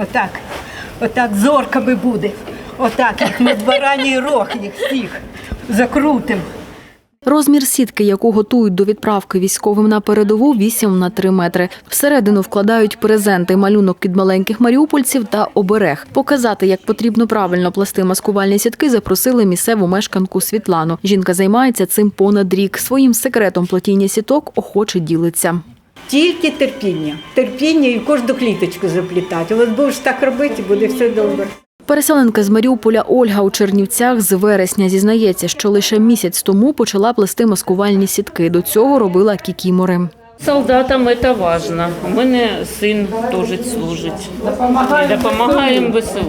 Отак, отак зорками буде. Отак їх на бараній рог їх всіх закрутим. Розмір сітки, яку готують до відправки військовим на передову, 8 на 3 метри. Всередину вкладають презенти, малюнок від маленьких маріупольців та оберег. Показати, як потрібно правильно плести маскувальні сітки, запросили місцеву мешканку Світлану. Жінка займається цим понад рік. Своїм секретом плетіння сіток охоче ділиться. Тільки терпіння. Терпіння і кожну кліточку заплітати. От будеш так робити, буде все добре. Переселенка з Маріуполя Ольга у Чернівцях з вересня зізнається, що лише місяць тому почала плести маскувальні сітки. До цього робила кікімори. Солдатам це важливо. У мене син теж служить. І допомагаємо ВСУ.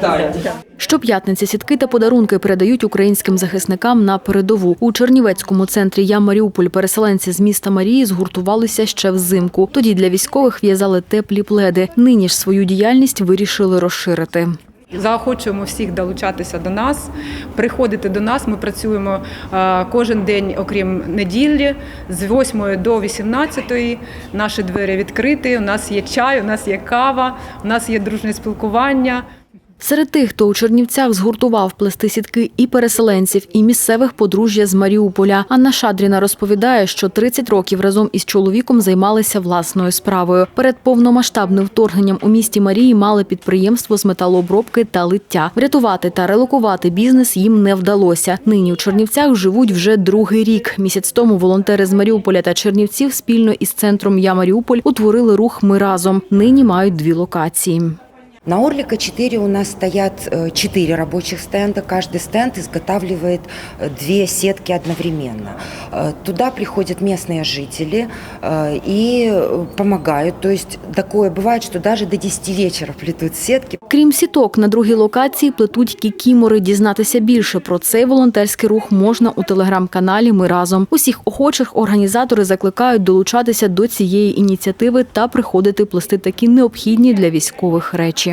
Да. Щоп'ятниці сітки та подарунки передають українським захисникам на передову. У Чернівецькому центрі Я Маріуполь переселенці з міста Марії згуртувалися ще взимку. Тоді для військових в'язали теплі пледи. Нині ж свою діяльність вирішили розширити. Заохочуємо всіх долучатися до нас, приходити до нас. Ми працюємо е, кожен день, окрім неділі, з 8 до 18. Наші двері відкриті. У нас є чай, у нас є кава, у нас є дружне спілкування. Серед тих, хто у Чернівцях згуртував плести сітки і переселенців, і місцевих подружжя з Маріуполя. Анна Шадріна розповідає, що 30 років разом із чоловіком займалися власною справою. Перед повномасштабним вторгненням у місті Марії мали підприємство з металообробки та лиття. Врятувати та релокувати бізнес їм не вдалося. Нині у Чернівцях живуть вже другий рік. Місяць тому волонтери з Маріуполя та Чернівців спільно із центром Я Маріуполь утворили рух Ми разом. Нині мають дві локації. На Орлика 4 у нас стоят 4 рабочих стенда. Каждый стенд изготавливает э, две сетки одновременно. Э, Туда приходят местные жители э, и э, помогают. То есть такое бывает, что даже до 10 вечера плетут сетки. Крім сіток, на другій локації плетуть кікімори. Дізнатися більше про цей волонтерський рух можна у телеграм-каналі Ми разом. Усіх охочих організатори закликають долучатися до цієї ініціативи та приходити плести такі необхідні для військових речі.